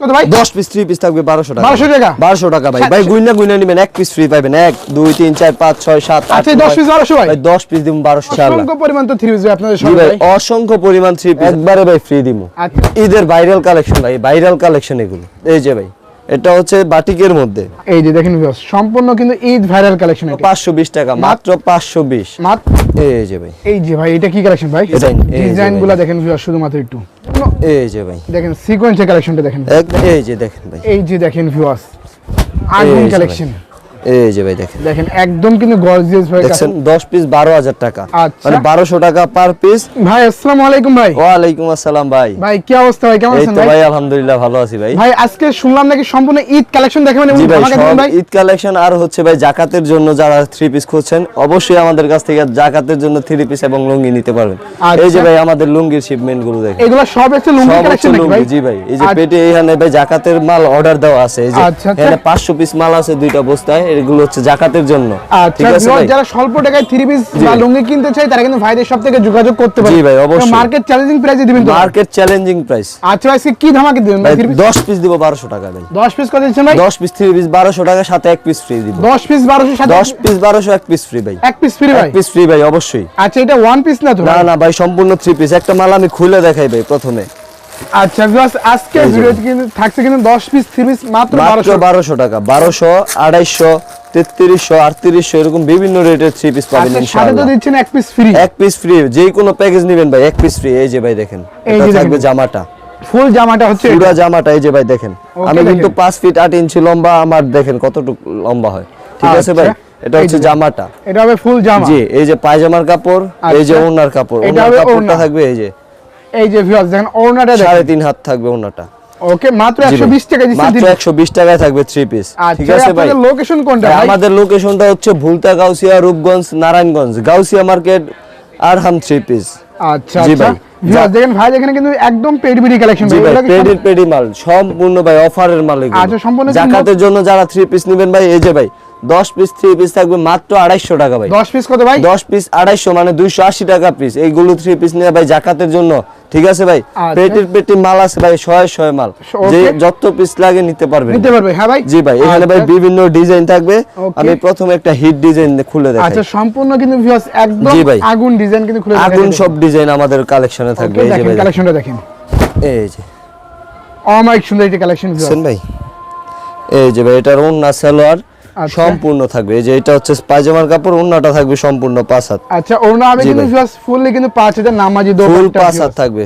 কত ভাই? 10 piece 3 piece থাকবে 1200 টাকা। 1200 টাকা? 1200 টাকা ভাই। ভাই গুইনা গুইনা নেবেন এক পিস ফ্রি পাবেন 1 2 3 4 5 6 7 8 আচ্ছা, 10 piece 1200 ভাই? ভাই 10 পিস দিমু 1200 ইনশাআল্লাহ। অসংখ্য পরিমাণ তো থ্রি পিস আপনাদের জি ভাই ভাই। অসংখ্য পরিমাণ থ্রি পিস একবারে ভাই ফ্রি দিমু। আচ্ছা। ঈদের ভাইরাল কালেকশন ভাই ভাইরাল কালেকশন এগুলো। এই যে ভাই এটা হচ্ছে বাটিকের মধ্যে। এই যে দেখেন সম্পূর্ণ কিন্তু ঈদ ভাইরাল কালেকশন এটা। 520 টাকা মাত্র 520 মাত্র এই যে ভাই। এই যে ভাই এটা কি কালেকশন ভাই? ডিজাইনগুলো দেখেন শুধুমাত্র একটু। এই যে ভাই। দেখেন সিকোয়েন্সের কালেকশনটা দেখেন। এই যে দেখেন ভাই। এই যে দেখেন ভিউয়ার্স আগুন কালেকশন এই যে ভাই দেখেন। দেখেন একদম কিন্তু গর্জিয়াস ভাই দেখছেন? 10 পিস 12000 টাকা। আচ্ছা। মানে 1200 টাকা পার পিস ভাই আসসালামু আলাইকুম ভাই। ওয়ালাইকুম আসসালাম ভাই। ভাই কি অবস্থা ভাই? কেমন এই তো ভাই? ভাই আলহামদুলিল্লাহ ভালো আছি ভাই। ভাই আজকে শুনলাম নাকি সম্পূর্ণ ঈদ কালেকশন দেখাবেন এবং ভাই ধামাকা দিবেন সব ভাই। ঈদ কালেকশন আর হচ্ছে ভাই জাকাতের জন্য যারা থ্রি পিস খুঁজছেন অবশ্যই আমাদের কাছ থেকে জাকাতের জন্য থ্রি পিস এবং লুঙ্গি নিতে পারবেন। আচ্ছা। এই যে ভাই আমাদের লুঙ্গির শিপমেন্টগুলো দেখেন। এগুলো সব হচ্ছে লুঙ্গি কালেকশন নাকি ভাই? জি ভাই। এই যে আচ্ছা। পেটে ভাই জাকাতের মাল অর্ডার দেওয়া আছে। এই যে আচ্ছা, আচ্ছা। এখানে 500 পিস মাল আছে দুইটা বস্তায়। এগুলো হচ্ছে জাকাতের জন্য। আচ্ছা যারা স্বল্প টাকায় থ্রি পিস বা লুঙ্গি কিনতে চায় তারা কিন্তু ভাইদের সব থেকে যোগাযোগ করতে পারে। জি ভাই, অবশ্যই। মার্কেট চ্যালেঞ্জিং প্রাইসে দিবেন তো মার্কেট চ্যালেঞ্জিং প্রাইস আচ্ছা আজকে কি ধামাকে দিবেন ভাই ভাই পিস 10 পিস দিব 1200 টাকা ভাই 10 পিস কত দিচ্ছেন ভাই? 10 পিস থ্রি পিস 1200 টাকা সাথে এক পিস ফ্রি দিব। 10 পিস 1200 সাথে 10 পিস 1200 এক পিস ফ্রি ভাই। এক পিস ফ্রি ভাই? এক পিস ফ্রি ভাই অবশ্যই। আচ্ছা এটা ওয়ান পিস না তো না না ভাই সম্পূর্ণ থ্রি পিস একটা মাল আমি খুলে দেখাই ভাই প্রথমে। আচ্ছা ভিউয়ার্স আজকে ভিডিওতে কিন্তু থাকছে কিন্তু 10 পিস থ্রি পিস মাত্র মাত্র 1200 টাকা বারোশো আড়াইশো তেত্রিশশো আটত্রিশশো এরকম বিভিন্ন রেটের থ্রি পিস পাবেন সাথে তো দিচ্ছেন এক পিস ফ্রি এক পিস ফ্রি যে কোনো প্যাকেজ নেবেন ভাই এক পিস ফ্রি এই যে ভাই দেখেন এটা থাকবে জামাটা। ফুল জামাটা হচ্ছে এটা। জামাটা এই যে ভাই দেখেন। আমি কিন্তু ফিট আট ইঞ্চি লম্বা আমার দেখেন কতটুকু লম্বা হয়। ঠিক আছে ভাই? আচ্ছা, এটা হচ্ছে জামাটা। এটা হবে ফুল জামা। জি এই যে পায়জামার কাপড় এই যে আচ্ছা। ওনার কাপড় ওনার কাপড়টা থাকবে এই যে। এই যে ভিউয়ার্স দেখেন ওড়নাটা দেখেন। তিন হাত থাকবে ওনাটা ওকে মাত্র 120 টাকা মাত্র দিন একশো বিশ টাকায় থাকবে থ্রি পিস ঠিক আচ্ছা আছে ভাই? আপনাদের লোকেশন কোনটা ভাই, আমাদের লোকেশনটা হচ্ছে Bhulta Gausia Rupganj Narayanganj Gausia market Arham three piece আচ্ছা আচ্ছা। দেখেন ভাই এখানে কিন্তু একদম পেডবিডি কালেকশন ভাই। পেডি পেডি মাল সম্পূর্ণ ভাই অফারের মাল এগুলো। আচ্ছা, সম্পূর্ণ জাকাতের জন্য যারা থ্রি পিস নেবেন ভাই এই যে ভাই দশ পিস থ্রি পিস থাকবে মাত্র আড়াইশো টাকা ভাই। 10 পিস কত ভাই? দশ পিস আড়াইশো মানে দুইশো আশি টাকা পিস এইগুলো থ্রি পিস নিয়ে ভাই জাকাতের জন্য। ঠিক আছে ভাই? আচ্ছা। পেটির পেটি মাল আছে ভাই শয়ে শয়ে মাল। যে যত পিস লাগে নিতে পারবেন। নিতে পারবে হ্যাঁ ভাই? জি ভাই এখানে ভাই আচ্ছা। বিভিন্ন ডিজাইন থাকবে। আমি প্রথমে একটা হিট ডিজাইন খুলে দেখাই। আচ্ছা সম্পূর্ণ কিন্তু ভিউয়ার্স একদম আগুন ডিজাইন কিন্তু খুলে আগুন সব ডিজাইন আমাদের কালেকশনে থাকবে। এই যে ভাই কালেকশনটা দেখেন। এই যে। অমাইক সুন্দর একটা কালেকশন ভাই। এই যে ভাই এটার ওন্না সালোয়ার। সম্পূর্ণ থাকবে। এই যে এটা হচ্ছে পায়জামার কাপড় ওন্নাটা থাকবে সম্পূর্ণ পাঁচ হাত। আচ্ছা ওড়না আমি কিন্তু জাস্ট ফুললি কিন্তু 5000 নামাজি দো ফুল পাঁচ হাত থাকবে।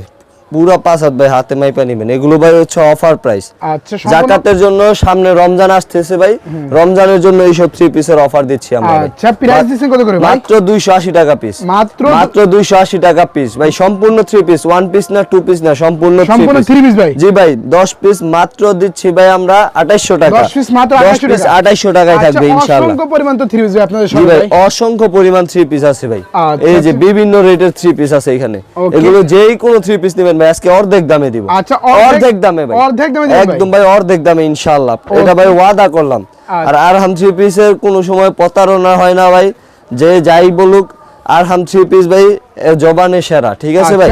পুরা পাঁচ হাত ভাই হাতে মাইপা নিবেন। এগুলো ভাই হচ্ছে অফার প্রাইস আচ্ছা সম্পূর্ণ- জাকাতের জন্য সামনে রমজান আসতেছে ভাই। রমজানের জন্য এইসব থ্রি পিসের অফার দিচ্ছি আমরা আচ্ছা প্রাইস দিচ্ছেন কত করে ভাই? মাত্র দুইশো আশি টাকা পিস মাত্র মাত্র দুইশো আশি টাকা পিস ভাই সম্পূর্ণ থ্রি পিস ওয়ান পিস না টু পিস না সম্পূর্ণ সম্পূর্ণ থ্রি পিস ভাই। জি ভাই দশ পিস মাত্র দিচ্ছি ভাই আমরা আঠাইশশো টাকা। 10 পিস মাত্র 2800 টাকা। আঠাইশশো টাকায় আচ্ছা, থাকবে ইনশাআল্লাহ। অসংখ্য পরিমাণ তো 3 পিস ভাই আপনাদের সব ভাই অসংখ্য পরিমাণ থ্রি পিস আছে ভাই। এই যে আচ্ছা। বিভিন্ন রেটের থ্রি পিস আছে এখানে। এগুলো যেই কোনো থ্রি পিস নেবেন ভাই আজকে অর্ধেক দামে দিব। আচ্ছা অর্ধেক দামে ভাই। অর্ধেক দামে একদম ভাই। অর্ধেক দামে ইনশাআল্লাহ। এটা ভাই ওয়াদা করলাম। আচ্ছা। আর আরহাম থ্রি পিসের কোনো সময় প্রতারণা হয় না ভাই। যে যাই বলুক আরহাম থ্রি পিস ভাই জবানে সেরা ঠিক আছে ভাই?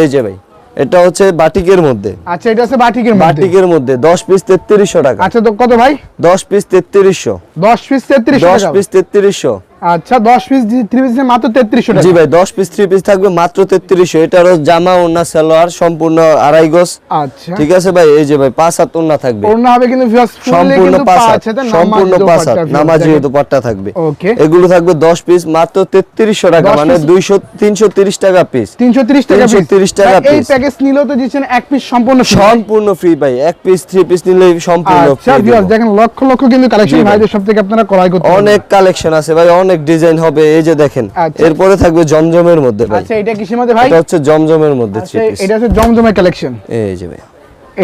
এই যে ভাই এটা হচ্ছে বাটিকের মধ্যে। আচ্ছা এটা হচ্ছে বাটিকের মধ্যে। বাটিকের মধ্যে দশ পিস তেত্রিশশো টাকা। আচ্ছা তো কত ভাই? দশ পিস তেত্রিশশো। 10 পিস 3300 দশ টাকা। পিস তেত্রিশশো। আচ্ছা 10 পিস 3 পিস মাত্র 3300 টাকা। জি ভাই দশ পিস থ্রি পিস থাকবে মাত্র তেত্রিশশো। এটারও জামা ওন্না সালোয়ার সম্পূর্ণ আড়াই গজ। আচ্ছা। ঠিক আছে ভাই? এই যে ভাই পাঁচ হাত ওন্না থাকবে। ওড়না হবে কিন্তু ভিউয়ার্স সম্পূর্ণ পাঁচ হাত। পাঁচ সম্পূর্ণ পাঁচ হাত। নামাজি দুপাট্টা থাকবে। ওকে। এগুলো থাকবে দশ পিস মাত্র তেত্রিশশো টাকা। মানে piece- দুইশো তিনশো তিরিশ টাকা পিস 330 টাকা পিস 330 টাকা এই প্যাকেজ নিলেও তো দিচ্ছেন এক পিস সম্পূর্ণ সম্পূর্ণ ফ্রি ভাই। এক পিস থ্রি পিস নিলে সম্পূর্ণ আচ্ছা ভিউয়ার্স দেখেন লক্ষ লক্ষ কিন্তু কালেকশন ভাইদের সব থেকে আপনারা ক্রয় করতে অনেক কালেকশন আছে ভাই অনেক ডিজাইন হবে এই যে দেখেন। আচ্ছা। এরপরে থাকবে জমজমের মধ্যে ভাই। আচ্ছা এটা কিসের মধ্যে ভাই? এটা হচ্ছে জমজমের মধ্যে আচ্ছা এটা হচ্ছে জমজমের কালেকশন এই যে ভাই।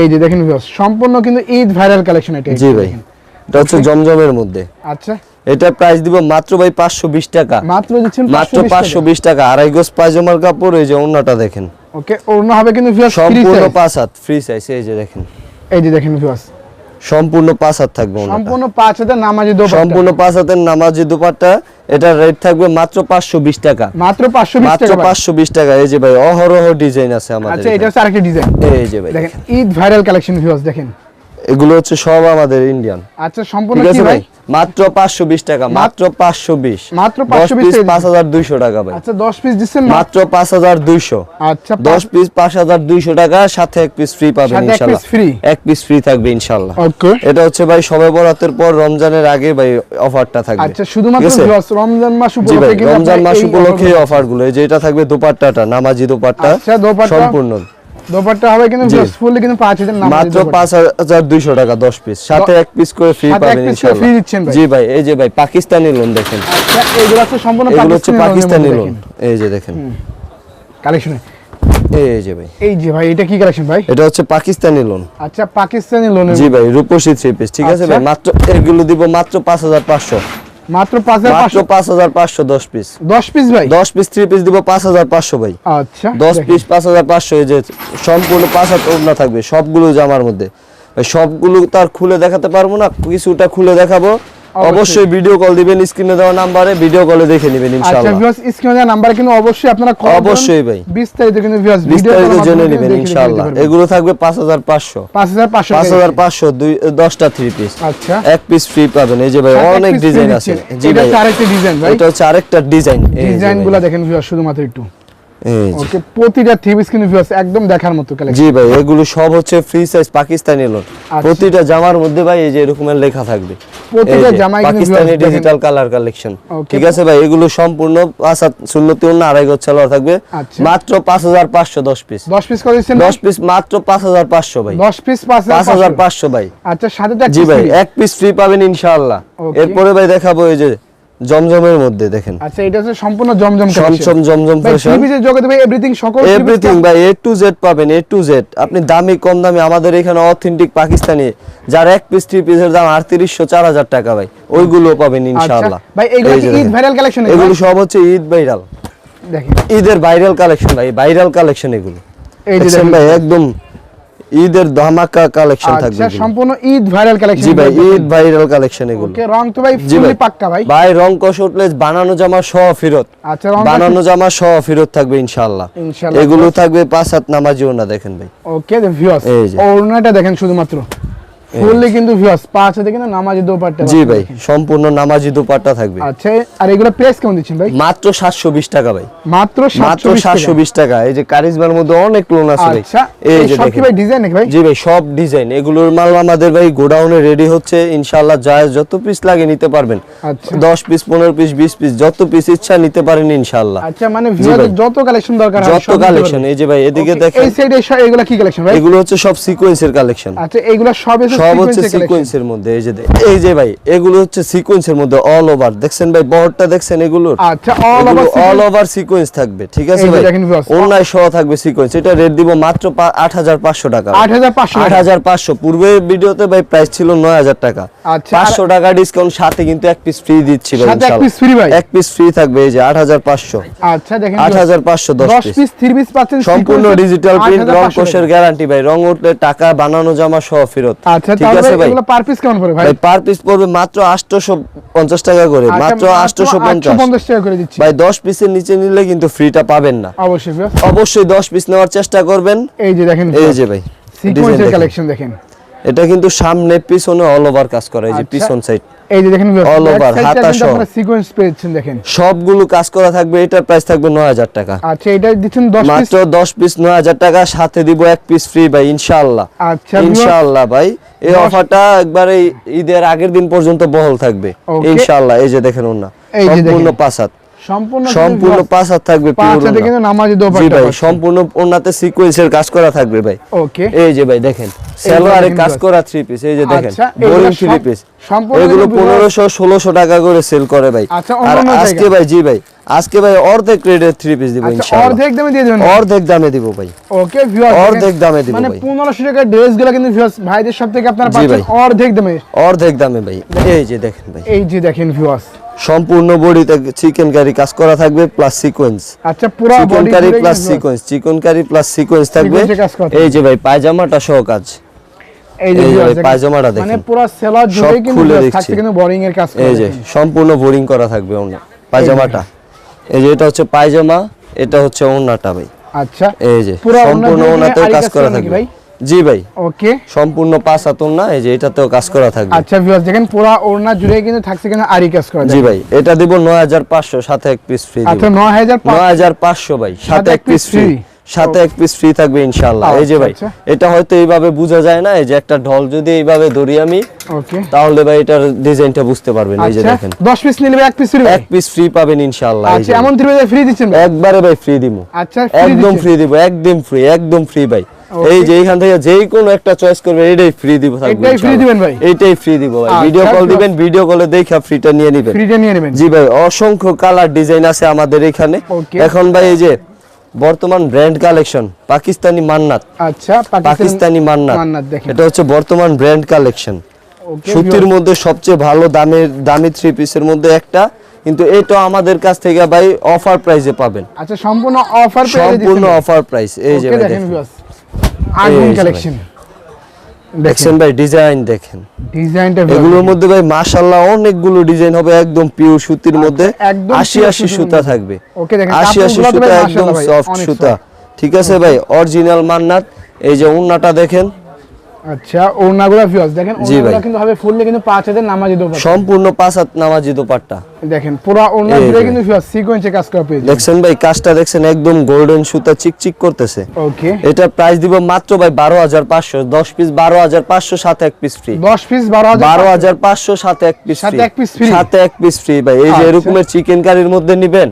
এই যে দেখেন ভিউয়ার্স সম্পূর্ণ কিন্তু ঈদ ভাইরাল কালেকশন এটা জি ভাই। এটা হচ্ছে জমজমের মধ্যে। আচ্ছা। এটা প্রাইস দিব মাত্র ভাই পাঁচশো বিশ টাকা। মাত্র দিচ্ছেন মাত্র পাঁচশো বিশ টাকা। আড়াই গজ পায়জামার কাপড় এই যে অন্যটা দেখেন। ওকে ওড়না হবে কিন্তু ভিউয়ার্স সম্পূর্ণ পাঁচ হাত ফ্রি সাইজ এই যে দেখেন। এই যে দেখেন ভিউয়ার্স সম্পূর্ণ পাঁচ হাত থাকবে। সম্পূর্ণ পাঁচ হাজার নামাজি দো সম্পূর্ণ পাঁচ হাতের নামাজি দুপাট্টা এটার রেট থাকবে মাত্র পাঁচশো বিশ টাকা মাত্র 520 মাত্র টাকা ভাই। পাঁচশো বিশ টাকা এই যে ভাই অহরহ ডিজাইন আছে আমাদের আচ্ছা এটা। হচ্ছে আরেকটা ডিজাইন এই যে ভাই দেখেন। ঈদ ভাইরাল কালেকশন ভিউয়ার্স দেখেন এগুলো হচ্ছে সব আমাদের ইন্ডিয়ান আচ্ছা সম্পূর্ণ কি ভাই? মাত্র পাঁচশো বিশ টাকা মাত্র পাঁচশো বিশ। মাত্র 520 পিস টাকা। ভাই। আচ্ছা 10 পিস দিচ্ছেন মাত্র মাত্র পাঁচ হাজার দুইশো। আচ্ছা দশ পিস পাঁচ হাজার দুইশো টাকা সাথে এক পিস ফ্রি পাবেন সাথে এক piece free? এক পিস ফ্রি থাকবে ইনশাল্লাহ। ওকে এটা হচ্ছে ভাই সবে বরাতের পর রমজানের আগে ভাই অফারটা থাকবে। আচ্ছা শুধুমাত্র রমজান মাস উপলক্ষে রমজান মাস উপলক্ষে offer- অফারগুলো যে এটা থাকবে দোপাট্টাটা নামাজি দোপাট্টা আচ্ছা, দোপাট্টা। সম্পূর্ণ। দোপাট্টা হবে কিন্তু ফুললি কিন্তু নাম মাত্র পাঁচ হাজার দুইশো টাকা দশ পিস সাথে এক পিস করে ফ্রি পাবেন দিচ্ছেন ভাই। জি ভাই এই যে ভাই পাকিস্তানি লোন দেখেন। আচ্ছা এগুলো হচ্ছে সম্পূর্ণ পাকিস্তানি লোন এই যে দেখেন। কালেকশনে এই যে ভাই। এই যে ভাই এটা কি কালেকশন ভাই? এটা হচ্ছে পাকিস্তানি লোন আচ্ছা পাকিস্তানি লোনের জি ভাই রূপসী থ্রি পিস ঠিক আছে আচ্ছা। ভাই? মাত্র এগুলো দিব মাত্র পাঁচ হাজার পাঁচশো। মাত্র পাঁচ হাজার মাত্র পাঁচশো? পাঁচ হাজার পাঁচশো দশ পিস দশ পিস ভাই? দশ পিস 3 পিস দিব পাঁচ হাজার পাঁচশো ভাই। আচ্ছা দশ দেখেন। পিস পাঁচ হাজার পাঁচশো এই যে সম্পূর্ণ পাঁচ হাত ওড়না থাকবে সবগুলো জামার মধ্যে। ভাই সবগুলো তার খুলে দেখাতে পারব না কিছুটা খুলে দেখাবো। অবশ্যই। ভিডিও কল দিবেন স্ক্রিনে দেওয়া নাম্বারে ভিডিও কলে দেখে নেবেন ইনশাআল্লাহ আচ্ছা ইনশাআল্লাহ। ভিউয়ার্স স্ক্রিনে দেওয়া নাম্বার কিন্তু অবশ্যই আপনারা কল অবশ্যই ভাই। বিস্তারিত কিন্তু ভিউয়ার্স ভিডিও বিস্তারিত জেনে নেবেন ইনশাআল্লাহ। এগুলো থাকবে পাঁচ হাজার পাঁচশো। পাঁচ হাজার পাঁচশো পাঁচ হাজার পাঁচশো দুই দশটা থ্রি পিস আচ্ছা। এক পিস ফ্রি পাবেন। এই যে ভাই অনেক ডিজাইন আছে। জি ভাই। হচ্ছে আরেকটা ডিজাইন ভাই এটা হচ্ছে আরেকটা ডিজাইন ডিজাইনগুলো দেখেন ভিউয়ার্স শুধুমাত্র একটু। ওকে প্রতিটা থ্রি পিস কিন্তু ভিউয়ার্স একদম দেখার মতো কালেকশন জি ভাই এগুলো সব হচ্ছে ফ্রি সাইজ পাকিস্তানি লোন আচ্ছা। প্রতিটা জামার মধ্যে ভাই এই যে এরকমের লেখা থাকবে। প্রতিটা পাকিস্তানি ডিজিটাল কালার কালেকশন ঠিক আছে ভাই এগুলো সম্পূর্ণ পাঁচ অন্য আড়াই গজ থাকবে। আচ্ছা। মাত্র পাঁচ হাজার পাঁচশো দশ পিস দশ পিস করে দশ পিস মাত্র পাঁচ হাজার পাঁচশো ভাই। দশ পিস পাঁচ হাজার পাঁচশো। ভাই। আচ্ছা সাথে জি ভাই এক পিস ফ্রি পাবেন ইনশাআল্লাহ। এরপরে ভাই দেখাবো এই যে জমজমের মধ্যে দেখেন। আচ্ছা এটা হচ্ছে সম্পূর্ণ জমজম সমসম জমজম ফ্যাশন পিসের জগতে ভাই এভরিথিং সকল এভরিথিং ভাই এ টু জেড পাবেন এ টু জেড আপনি দামি কম দামি আমাদের এখানে অথেন্টিক পাকিস্তানি যার এক পিস থ্রি পিসের দাম আটত্রিশশো চার হাজার টাকা ভাই। ওইগুলো পাবেন ইনশাআল্লাহ। আচ্ছা ভাই এগুলো কি ঈদ ভাইরাল কালেকশন এগুলো? সব হচ্ছে ঈদ ভাইরাল দেখেন। ঈদের ভাইরাল কালেকশন ভাই ভাইরাল কালেকশন এগুলো। এই যে ভাই একদম ঈদের ধামাকা কালেকশন থাকবে আচ্ছা। সম্পূর্ণ ঈদ ভাইরাল কালেকশন জি ভাই ঈদ ভাইরাল কালেকশন এগুলো। ওকে রং তো ভাই ফুলি পাক্কা ভাই। ভাই রং উঠলে বানানো জামা সহ ফেরত। আচ্ছা রং বানানো জামা সহ ফেরত থাকবে ইনশাআল্লাহ। ইনশাআল্লাহ। এগুলো থাকবে পাঁচ সাত নামাজিও না দেখেন ভাই। ওকে ভিউয়ার্স ওরনাটা দেখেন শুধুমাত্র। ফুললি কিন্তু ভিউয়ার্স পাঁচ হাতে কিন্তু নামাজি দোপাট্টা জি ভাই সম্পূর্ণ নামাজি দুপাট্টা থাকবে। আচ্ছা আর এগুলো প্রাইস কেমন দিচ্ছেন ভাই? মাত্র সাতশো বিশ টাকা ভাই। মাত্র মাত্র 720 টাকা। এই যে কারিজমার মধ্যে অনেক লোন আছে ভাই। আচ্ছা এই যে সব কি ভাই ডিজাইন নাকি ভাই? জি ভাই সব ডিজাইন এগুলোর মাল আমাদের ভাই গোডাউনে রেডি হচ্ছে। ইনশাআল্লাহ যায় যত পিস লাগে নিতে পারবেন। আচ্ছা। দশ পিস পনেরো পিস বিশ পিস যত পিস ইচ্ছা নিতে পারেন ইনশাআল্লাহ। আচ্ছা মানে ভিউয়ারদের যত কালেকশন দরকার যত কালেকশন এই যে ভাই এদিকে দেখেন। এই সাইডে এগুলো কি কালেকশন ভাই? এগুলো হচ্ছে সব সিকোয়েন্সের কালেকশন আচ্ছা এগুলো সব সব হচ্ছে সিকোয়েন্সের মধ্যে এই যে এই যে ভাই এগুলো হচ্ছে সিকোয়েন্সের মধ্যে অল ওভার দেখছেন ভাই বহরটা দেখছেন এগুলোর? আচ্ছা all over all over sequence থাকবে ঠিক আছে ভাই? অনলাইন সহ থাকবে সিকোয়েন্স এটা রেট দিব মাত্র আট হাজার পাঁচশো টাকা আট হাজার পাঁচশো আট হাজার পাঁচশো। পূর্বের ভিডিওতে ভাই প্রাইস ছিল নয় হাজার টাকা। আচ্ছা, পাঁচশো টাকা ডিসকাউন্ট সাথে কিন্তু এক পিস ফ্রি দিচ্ছি ভাই সাথে এক piece free ভাই? এক পিস ফ্রি থাকবে এই যে আট হাজার পাঁচশো। আচ্ছা দেখেন আট হাজার পাঁচশো দশ দশ পিস পিস পিস পাচ্ছেন সম্পূর্ণ ডিজিটাল প্রিন্ট রং কোষের গ্যারান্টি ভাই। রং উঠলে টাকা বানানো জামা সহ ফেরত। আচ্ছা ঠিক আছে ভাই। এগুলো পার পিস কেমন পড়ে ভাই? ভাই পার পিস পড়বে মাত্র আটশোশো পঞ্চাশ টাকা করে আচ্ছা, মাত্র আটশোশো পঞ্চাশ। 850 টাকা করে দিচ্ছি। ভাই দশ পিসের নিচে নিলে কিন্তু ফ্রিটা পাবেন না। অবশ্যই পিস নেওয়ার চেষ্টা করবেন। এই যে দেখেন এই যে ভাই সিকোয়েন্সের দেখেন। কালেকশন দেখেন। এটা কিন্তু সামনে পিছনে অল ওভার কাজ করে এই যে আচ্ছা। পিছন সাইড এই যে দেখেন অল ওভার হাতা সহ। আপনারা সিকোয়েন্স পেয়েছেন দেখেন। সবগুলো কাজ করা থাকবে এটার প্রাইস থাকবে নয় হাজার টাকা। আচ্ছা এটা দিচ্ছেন 10 পিস মাত্র দশ পিস নয় হাজার টাকা সাথে দিব এক পিস ফ্রি ভাই ইনশাআল্লাহ। আচ্ছা ইনশাআল্লাহ ভাই। এই অফারটা একবারে এই ঈদের আগের দিন পর্যন্ত বহল থাকবে। ইনশাল্লাহ ইনশাআল্লাহ এই যে দেখেন ওনা এই যে সম্পূর্ণ দেখেন। পাঁচ হাত সম্পূর্ণ সম্পূর্ণ পাঁচ হাত থাকবে পাঁচ কিন্তু নামাজি দোপাট্টা ভাই সম্পূর্ণ ওনাতে সিকোয়েন্সের কাজ করা থাকবে ভাই। ওকে। এই যে ভাই দেখেন সালোয়ারে কাজ করা থ্রি পিস এই যে দেখেন বোরিং থ্রি পিস এগুলো কিন্তু পনেরোশো ষোলোশো টাকা করে সেল করে ভাই। আর আজকে ভাই জি ভাই আজকে ভাই অর্ধেক রেটের থ্রি পিস দিব ইনশাআল্লাহ। অর্ধেক দামে দিয়ে দেবেন অর্ধেক দামে দিব ভাই। ওকে ভিউয়ার অর্ধেক দামে দিব মানে ভাই। 1500 টাকার ড্রেসগুলো কিন্তু ভাইদের সব থেকে আপনারা পাচ্ছেন অর্ধেক দামে। অর্ধেক দামে ভাই। এই যে দেখেন ভাই। এই যে দেখেন সম্পূর্ণ বডিতে চিকেন কারি কাজ করা থাকবে প্লাস সিকোয়েন্স আচ্ছা পুরো chicken curry plus sequence chicken curry plus sequence থাকবে। এই যে ভাই পায়জামাটা সহ কাজ। এই যে পায়জামাটা দেখেন। মানে পুরো সেলার জুড়ে কিন্তু থাকছে কিন্তু বোরিং এর কাজ এই যে সম্পূর্ণ বোরিং করা থাকবে ওনা পায়জামাটা। এই যে এটা হচ্ছে পায়জামা এটা হচ্ছে ওনাটা ভাই। আচ্ছা এই যে সম্পূর্ণ জুড়ে ওনাতেও কাজ করা থাকবে। ভাই? জি ভাই। ওকে। সম্পূর্ণ পাঁচ হাতন না এই যে এটাতেও কাজ করা থাকবে। আচ্ছা ভিউয়ার্স দেখেন পুরো ওড়না জুড়ে কিন্তু থাকছে কিন্তু আরি কাজ করা জি ভাই এটা দিব নয় হাজার পাঁচশো সাথে এক পিস ফ্রি আচ্ছা নয় হাজার নয় হাজার পাঁচশো ভাই সাথে এক পিস ফ্রি সাথে এক পিস ফ্রি থাকবে ইনশাল্লাহ এই যে ভাই আচ্ছা, এটা হয়তো এইভাবে বোঝা যায় না এই যে একটা ঢল যদি এইভাবে ধরি আমি ওকে। তাহলে ভাই এটার ডিজাইনটা বুঝতে পারবেন এই যে আচ্ছা দেখেন। দশ পিস নিলে এক পিস ফ্রি এক পিস ফ্রি পাবেন ইনশাল্লাহ এই আচ্ছা। এমন ফ্রি দিচ্ছেন একবারে ভাই ফ্রি দিব আচ্ছা একদম ফ্রি দিব একদম ফ্রি একদম ফ্রি ভাই. এই যে এইখান থেকে যেই কোনো একটা চয়েস করবে এটাই ফ্রি দিব থাকবে এটাই ইনশাআল্লাহ। দিবেন ভাই? এইটাই ফ্রি দিব ভাই। ভিডিও কল দিবেন ভিডিও কলে দেখা ফ্রিটা নিয়ে নেবেন। ফ্রিটা নিয়ে নেবেন। জি ভাই অসংখ্য কালার ডিজাইন আছে আমাদের এখানে। এখন ভাই এই যে বর্তমান ব্র্যান্ড কালেকশন পাকিস্তানি মান্নাত। আচ্ছা পাকিস্তানি মান্নাত। মান্নাত দেখেন। এটা হচ্ছে বর্তমান ব্র্যান্ড কালেকশন সুতির মধ্যে সবচেয়ে ভালো দামের দামি থ্রি পিসের মধ্যে একটা। কিন্তু এটা আমাদের কাছ থেকে ভাই অফার প্রাইসে পাবেন। আচ্ছা সম্পূর্ণ অফার সম্পূর্ণ অফার প্রাইস এই যে দেখেন আগুন কালেকশন ভাই। ডিজাইন দেখেন। ডিজাইনটা এগুলোর মধ্যে ভাই মাশাআল্লাহ অনেকগুলো ডিজাইন হবে একদম পিওর সুতির মধ্যে। আচ্ছা, একদম আশি pure আশি সুতির সুতা থাকবে। ওকে দেখেন আশি আশি কাপড়গুলো তো সুতা একদম সফট সুতা। ঠিক আছে ভাই অরিজিনাল মান্নাত। এই যে উন্নাটা দেখেন। আচ্ছা ওড়নাগুলো দেখেন কিন্তু হবে ফুললে কিন্তু পাঁচ নামাজি সম্পূর্ণ পাঁচ হাত নামাজি দোপাট্টা। দেখেন পুরো ওড়না কিন্তু সিকোয়েন্সে কাজ করা পেয়েছে দেখছেন ভাই কাজটা দেখছেন একদম গোল্ডেন সুতা চিকচিক করতেছে। ওকে এটা প্রাইস দিব মাত্র ভাই বারো হাজার পাঁচশো দশ পিস বারো হাজার পাঁচশো সাথে এক পিস ফ্রি দশ পিস বারো হাজার বারো হাজার পাঁচশো সাথে এক পিস সাথে এক piece free? সাথে এক পিস ফ্রি ভাই এই যে আচ্ছা। এরকমের চিকেন কারির মধ্যে নিবেন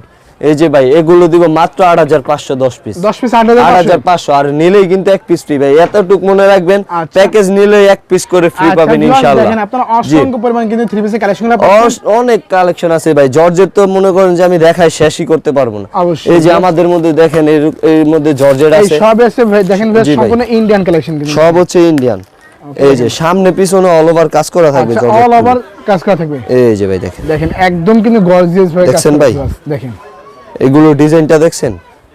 এই যে ভাই এগুলো দিব মাত্র আট হাজার পাঁচশো দশ পিস দশ পিস আট হাজার পাঁচশো। আর নিলেই কিন্তু এক পিস ফ্রি ভাই এতটুক মনে রাখবেন আচ্ছা। প্যাকেজ নিলে এক পিস করে ফ্রি আচ্ছা, পাবেন ইনশাল্লাহ দেখেন অনেক কালেকশন আছে ভাই জর্জের তো মনে করেন যে আমি দেখাই শেষই করতে পারব না। এই যে আমাদের মধ্যে দেখেন এর মধ্যে জর্জের আছে। সব ভাই দেখেন ভাই। সম্পূর্ণ ইন্ডিয়ান কালেকশন কিন্তু। সব হচ্ছে ইন্ডিয়ান এই যে সামনে পিছনে অল ওভার কাজ করা থাকবে আচ্ছা অল ওভার কাজ করা থাকবে। এই যে ভাই দেখেন। দেখেন একদম কিন্তু গর্জিয়াস দেখছেন করা ভাই? দেখেন। এগুলো ডিজাইনটা দেখছেন?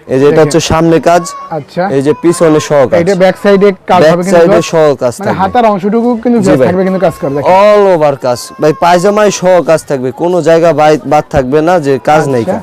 এই যে এটা হচ্ছে সামনে কাজ আচ্ছা। এই যে পিছনে সহ কাজ। এটা ব্যাক সাইডে কাজ হবে কিন্তু সাইডে। সহ কাজ মানে থাকবে। হাতার অংশটুকু কিন্তু থাকবে কিন্তু কাজ করা দেখেন। অল ওভার কাজ। ভাই পায়জামায় সহ কাজ থাকবে। কোনো জায়গা বাদ থাকবে না যে কাজ নেই আচ্ছা।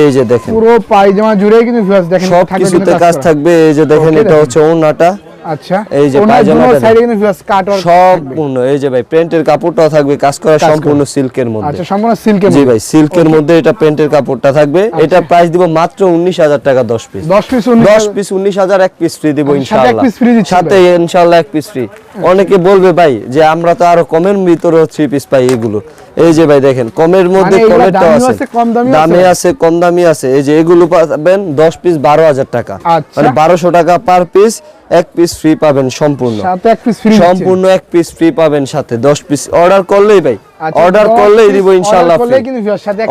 এই যে দেখেন। পুরো পায়জামা জুড়ে কিন্তু দেখেন সব কিছুতে কাজ থাকবে। এই যে দেখেন এটা। হচ্ছে ওনাটা আচ্ছা। এই যে পায়জামাটা সাইডে কিন্তু viewers কাট ওয়ার্ক সম্পূর্ণ এই যে ভাই প্যান্টের কাপড়টাও থাকবে কাজ করা করা। সম্পূর্ণ সিল্কের মধ্যে। আচ্ছা সম্পূর্ণ সিল্কের জি ভাই সিল্কের মধ্যে এটা প্যান্টের কাপড়টা থাকবে। এটা প্রাইস দিব মাত্র উনিশ হাজার টাকা দশ পিস 10 পিস দশ পিস উনিশ হাজার এক পিস ফ্রি দিব সাথে এক ইনশাআল্লাহ। piece free সাথে ইনশাআল্লাহ এক পিস ফ্রি অনেকে বলবে ভাই যে আমরা তো আরও কমের ভিতরে থ্রি পিস পাই এগুলো। এই যে ভাই দেখেন কমের মধ্যে মানে আছে। কম দামে আছে? কম দামি আছে। এই যে এগুলো পাবেন দশ পিস বারো হাজার টাকা। আচ্ছা। মানে বারোশো টাকা পার পিস এক পিস ফ্রি পাবেন সম্পূর্ণ। সাথে এক পিস ফ্রি সম্পূর্ণ এক পিস ফ্রি পাবেন সাথে। দশ পিস অর্ডার করলেই ভাই আচ্ছা, অর্ডার করলেই piece দিব ইনশাআল্লাহ করলেই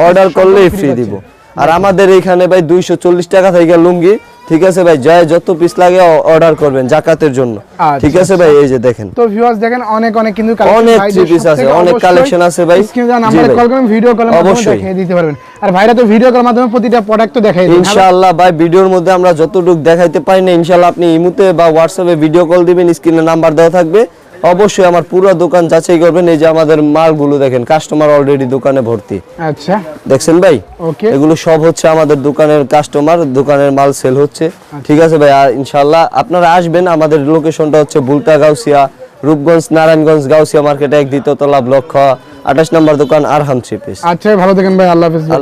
অর্ডার করলেই ফ্রি দিব। আর আমাদের এখানে ভাই দুইশো চল্লিশ টাকা থেকে লুঙ্গি ঠিক আছে ভাই জয় যত পিস লাগে অর্ডার করবেন জাকাতের জন্য। আচ্ছা, ঠিক আছে ভাই এই যে দেখেন। তো ভিউয়ার্স দেখেন অনেক অনেক কিন্তু অনেক সব আছে, অনেক কালেকশন আছে ভাই। নাম্বারে কল করে ভিডিও কলের মাধ্যমে অবশ্যই। দেখিয়ে দিতে পারবেন। আর ভাইরা তো ভিডিও কলের মাধ্যমে প্রতিটা প্রোডাক্ট তো দেখাই দেন ইনশাআল্লাহ ভাই ভিডিওর মধ্যে আমরা যতটুকু দেখাইতে পারি না ইনশাআল্লাহ আপনি ইমুতে বা হোয়াটসঅ্যাপে ভিডিও কল দিবেন স্ক্রিনে নাম্বার দেওয়া থাকবে। অবশ্যই আমার পুরো দোকান যাচাই করবেন এই যে আমাদের মালগুলো দেখেন কাস্টমার অলরেডি দোকানে ভর্তি। আচ্ছা। দেখছেন ভাই? এগুলো সব হচ্ছে আমাদের দোকানের কাস্টমার দোকানের মাল সেল হচ্ছে। ঠিক আছে ভাই আর ইনশাল্লাহ আপনারা আসবেন আমাদের লোকেশনটা হচ্ছে বুলতা গাউসিয়া রূপগঞ্জ নারায়ণগঞ্জ গাউসিয়া মার্কেটে এক দ্বিতীয় তলা ব্লক খ আঠাশ নম্বর দোকান আরহাম থ্রি পিস আচ্ছা ভালো থাকেন ভাই আল্লাহ হাফেজ।